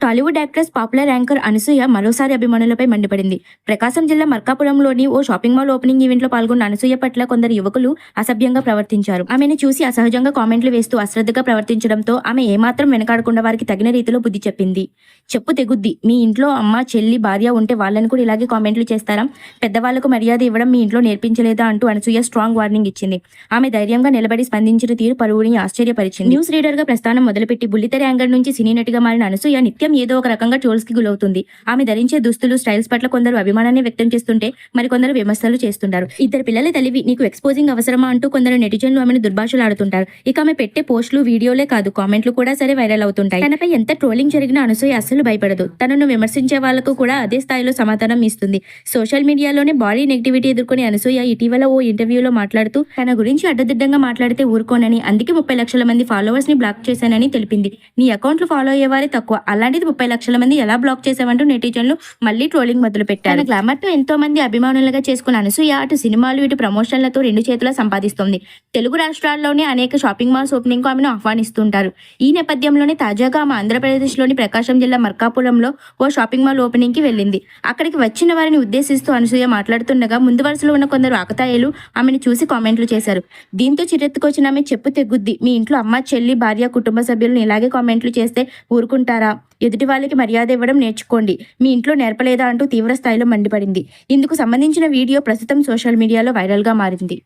Tollywood actress popular anchor Anasuya మరోసారి అభిమానులపై మండిపడింది. ప్రకాశం జిల్లా మర్కాపురంలోని ఓ షాపింగ్ మాల్ ఓపెనింగ్ ఈవెంట్లో పాల్గొన్న అనసూయ పట్ల కొందరు యువకులు అసభ్యంగా ప్రవర్తించారు. ఆమెను చూసి అసహజంగా కామెంట్లు వేస్తూ అశ్రద్ధగా ప్రవర్తించడంతో ఆమె ఏమాత్రం వెనకాడకుండా వారికి తగిన రీతిలో బుద్ధి చెప్పింది. చెప్పు తెగుద్ది. మీ ఇంట్లో అమ్మ చెల్లి భార్య ఉంటే వాళ్ళని కూడా ఇలాగే కామెంట్లు చేస్తారా? పెద్దవాళ్ళకు మర్యాద ఇవ్వడం మీ ఇంట్లో నేర్పించలేదా? అంటూ అనసూయ స్ట్రాంగ్ వార్నింగ్ ఇచ్చింది. ఆమె ధైర్యంగా నిలబడి స్పందించిన తీరు పలువురిని ఆశ్చర్యపరిచింది. న్యూస్ రీడర్గా ప్రస్థానం మొదలుపెట్టి బుల్లితెర యాంగర్ నుంచి సినీ నటిగా మారిన అనసూయ నిత్యం ఏదో ఒక రకంగా ట్రోల్స్కి గురవుతుంది. ఆమె ధరించే దుస్తులు స్టైల్స్ పట్ల కొందరు అభిమానాన్ని వ్యక్తం చేస్తుంటే మరికొందరు విమర్శలు చేస్తుంటారు. ఇద్దరు పిల్లల తెలివి నీకు ఎక్స్పోజింగ్ అవసరమా అంటూ కొందరు నెటిజన్లు ఆమెను దుర్భాషలు ఆడుతుంటారు ఇక ఆమె పెట్టే పోస్టులు వీడియోలే కాదు కామెంట్లు కూడా సరే వైరల్ అవుతుంటాయి. తనపై ఎంత ట్రోలింగ్ జరిగినా అనసూయ అస్సలు భయపడదు. తనను విమర్శించే వాళ్ళకు కూడా అదే స్థాయిలో సమాధానం ఇస్తుంది. సోషల్ మీడియాలోనే బాడీ నెగిటివిటీ ఎదుర్కొని అనసూయ ఇటీవల ఓ ఇంటర్వ్యూలో మాట్లాడుతూ తన గురించి అడ్డదిడ్డంగా మాట్లాడితే ఊరుకోనని అందుకే ముప్పై లక్షల మంది ఫాలోవర్స్ని బ్లాక్ చేశానని తెలిపింది. నీ అకౌంట్లు ఫాలో అయ్యేవారే తక్కువ. అలాంటి అలాంటిది ముప్పై లక్షల మంది ఎలా బ్లాక్ చేసావంటూ నెటిజన్లు మళ్ళీ ట్రోలింగ్ మొదలు పెట్టారు. గ్లామర్తో ఎంతో మంది అభిమానులుగా చేసుకున్న అనసూయ అటు సినిమాలు ఇటు ప్రమోషన్లతో రెండు చేతుల సంపాదిస్తుంది. తెలుగు రాష్ట్రాల్లోనే అనేక షాపింగ్ మాల్స్ ఓపెనింగ్కు ఆమెను ఆహ్వానిస్తుంటారు. ఈ నేపథ్యంలోనే తాజాగా ఆమె ఆంధ్రప్రదేశ్లోని ప్రకాశం జిల్లా మర్కాపురంలో ఓ షాపింగ్ మాల్ ఓపెనింగ్కి వెళ్ళింది. అక్కడికి వచ్చిన వారిని ఉద్దేశిస్తూ అనసూయ మాట్లాడుతుండగా ముందు వరుసలో ఉన్న కొందరు ఆకతాయిలు ఆమెను చూసి కామెంట్లు చేశారు. దీంతో చిరెత్తుకొచ్చిన ఆమె చెప్పు తెగుద్ది. మీ ఇంట్లో అమ్మ చెల్లి భార్య కుటుంబ సభ్యులను ఇలాగే కామెంట్లు చేస్తే ఊరుకుంటారా? ఎదుటి వాళ్ళకి మర్యాద ఇవ్వడం నేర్చుకోండి. మీ ఇంట్లో నేర్పలేదా అంటూ తీవ్ర స్థాయిలో మండిపడింది. ఇందుకు సంబంధించిన వీడియో ప్రస్తుతం సోషల్ మీడియాలో వైరల్గా మారింది.